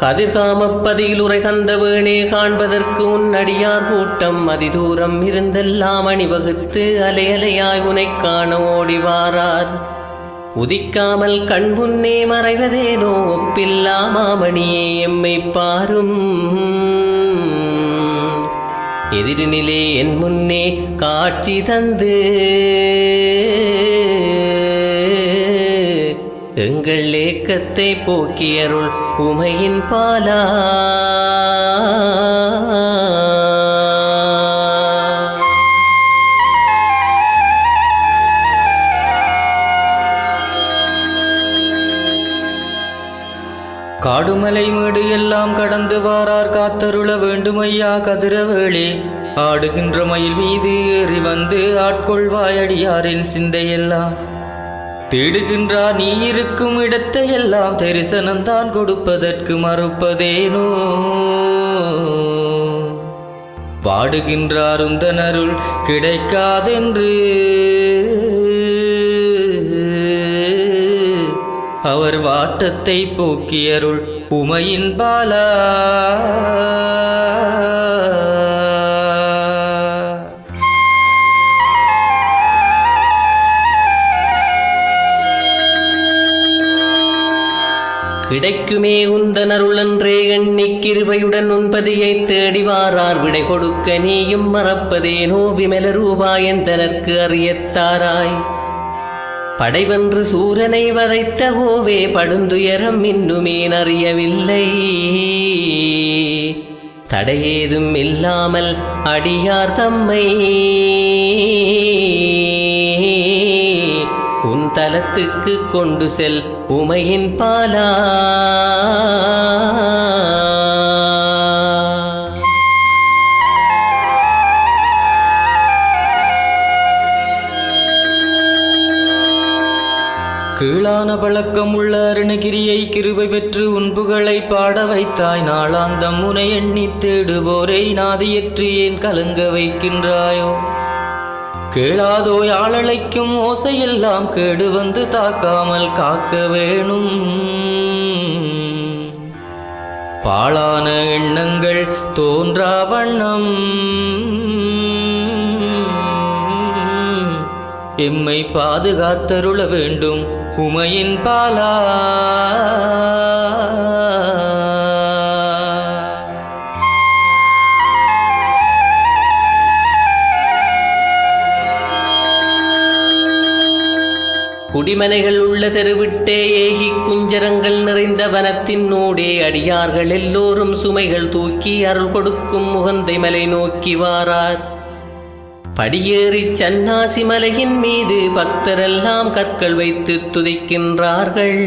கதிர்காமப்பதியில் உரைகந்த வேணே காண்பதற்கு உன் அடியார் கூட்டம் அதிதூரம் இருந்தெல்லாம் அணிவகுத்து அலையலையாய் உனை காண ஓடிவாரார். உதிக்காமல் கண் முன்னே மறைவதேனோ ஒப்பில்லா மாமணியே எம்மை பாரும். எதிரினிலே என் முன்னே காட்சி தந்து எங்கள் ஏக்கத்தை போக்கியருள் உமையின் பாலா. காடுமலை மேடு எல்லாம் கடந்து வாரார் காத்தருள வேண்டுமையா கதிரவேளி. ஆடுகின்ற மயில் மீது ஏறி வந்து ஆட்கொள்வாயடியாரின் சிந்தையெல்லாம். தேடுகின்றார் நீ இருக்கும் இடத்தையெல்லாம் தரிசனம்தான் கொடுப்பதற்கு மறுப்பதேனோ? பாடுகின்றார் உந்தனருள் கிடைக்காதென்று. அவர் வாட்டத்தை போக்கியருள் உமையின் பாலா. கிடைக்குமே உந்தனருளன்றே எண்ணி கிருபையுடன் உன்பதியை தேடி வாரார் விடை கொடுக்க நீயும் மறப்பதேனோ விமல ரூபாயன் தனக்கு அறியத்தாராய். படைவென்று சூரனை வதைத்த ஓவே படுந்துயரம் இன்னுமேன் அறியவில்லை தடையேதும் இல்லாமல் அடியார் தம்மை தலத்துக்கு கொண்டு செல் உமையின் பாலா. கீழான பழக்கம் உள்ள அருணகிரியை கிருபை பெற்று உன்புகளை பாட வைத்தாய். நாளாந்தம் முனை எண்ணி தேடுவோரை நாதியற்று ஏன் கலங்க வைக்கின்றாயோ? கேளாதோ யாழழைக்கும் ஓசையெல்லாம் கேடு வந்து தாக்காமல் காக்க வேணும். பாழான எண்ணங்கள் தோன்றா வண்ணம். எம்மை பாதுகாத்தருள வேண்டும் உமையின் பாலா. குடிமனைகள் உள்ள தெருவிட்டே ஏகி குஞ்சரங்கள் நிறைந்த வனத்தின் நூடே அடியார்கள் எல்லோரும் சுமைகள் தூக்கி அருள் கொடுக்கும் முகந்தை மலை நோக்கி வாரார். படியேறி சன்னாசி மலையின் மீது பக்தரெல்லாம் கற்கள் வைத்து துதிக்கின்றார்கள்.